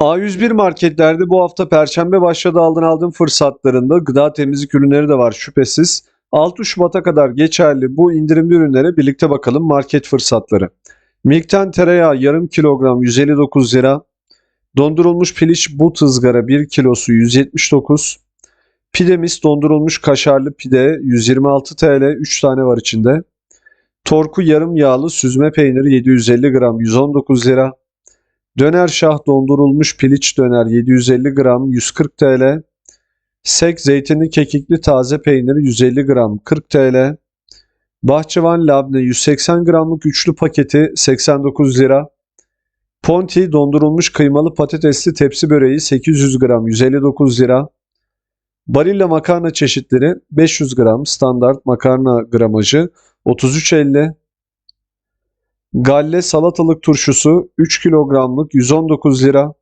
A101 marketlerde bu hafta Perşembe başladı aldın aldığım fırsatlarında gıda temizlik ürünleri de var şüphesiz. 6 Şubat'a kadar geçerli bu indirimli ürünlere birlikte bakalım market fırsatları. Milk'ten tereyağı yarım kilogram 159 lira. Dondurulmuş piliç but ızgara 1 kilosu 179. Pidemiz dondurulmuş kaşarlı pide 126 TL 3 tane var içinde. Torku yarım yağlı süzme peyniri 750 gram 119 lira. Döner şah dondurulmuş piliç döner 750 gram 140 TL. Sek zeytinli kekikli taze peynir 150 gram 40 TL. Bahçıvan labne 180 gramlık üçlü paketi 89 lira. Ponti dondurulmuş kıymalı patatesli tepsi böreği 800 gram 159 lira. Barilla makarna çeşitleri 500 gram standart makarna gramajı 33.50. Galle salatalık turşusu 3 kilogramlık 119 lira.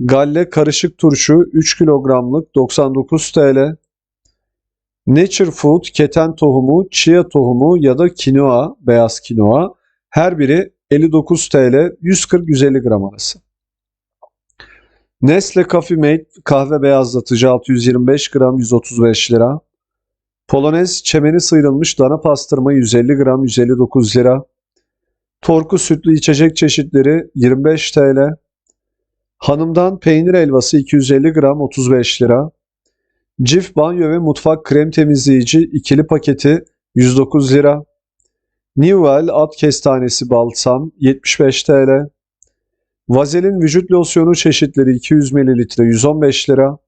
Galle karışık turşu 3 kilogramlık 99 TL. Nature Food keten tohumu, chia tohumu ya da kinoa, beyaz kinoa her biri 59 TL 140-150 gram arası. Nestle Coffee Mate kahve beyazlatıcı 625 gram 135 lira. Polonez çemeni sıyrılmış dana pastırma 150 gram 159 lira. Torku sütlü içecek çeşitleri 25 TL. Hanımdan peynir helvası 250 gram 35 lira. Cif banyo ve mutfak krem temizleyici ikili paketi 109 lira. Nivell at kestanesi balsam 75 TL. Vazelin vücut losyonu çeşitleri 200 ml 115 lira.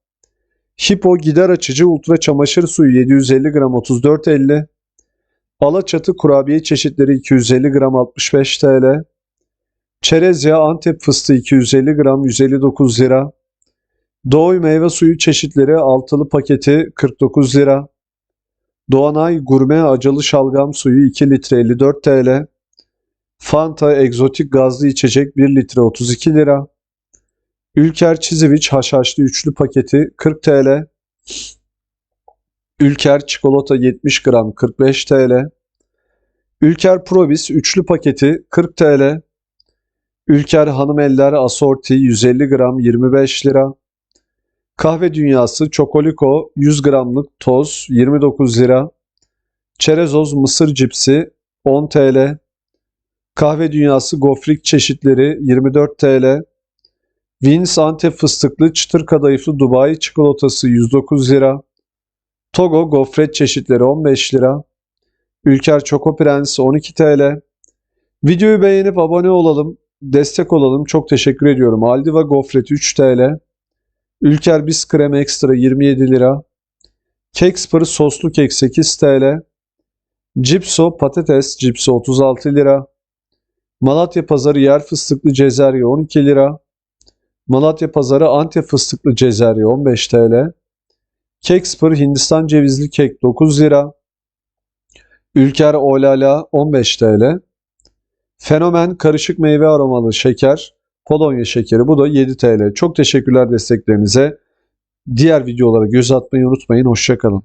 Hippo gider açıcı ultra çamaşır suyu 750 gram 34.50. Alaçatı kurabiye çeşitleri 250 gram 65 TL. Çerez yağı Antep fıstığı 250 gram 159 lira. Doğuy meyve suyu çeşitleri altılı paketi 49 lira. Doğanay gurme acılı şalgam suyu 2 litre 54 TL. Fanta egzotik gazlı içecek 1 litre 32 lira. Ülker Çiziviç haşhaşlı üçlü paketi 40 TL. Ülker çikolata 70 gram 45 TL. Ülker Probis üçlü paketi 40 TL. Ülker Hanım Eller Asorti 150 gram 25 lira. Kahve Dünyası Çokoliko 100 gramlık toz 29 lira. Çerezoz mısır cipsi 10 TL. Kahve Dünyası gofrik çeşitleri 24 TL. Vins Antep fıstıklı çıtır kadayıflı Dubai çikolatası 109 lira. Togo gofret çeşitleri 15 lira. Ülker Çoko Prens 12 TL. Videoyu beğenip abone olalım, destek olalım. Çok teşekkür ediyorum. Aldiva gofret 3 TL. Ülker Bis Krem Ekstra 27 lira. Kekspır soslu kek 8 TL. Cipso patates cipsi 36 lira. Malatya Pazarı yer fıstıklı cezerye 12 lira. Malatya Pazarı Antep fıstıklı cezerye 15 TL. Kekspır Hindistan cevizli kek 9 lira. Ülker Olala 15 TL. Fenomen karışık meyve aromalı şeker, Polonya şekeri bu da 7 TL. Çok teşekkürler desteklerinize. Diğer videolara göz atmayı unutmayın. Hoşçakalın.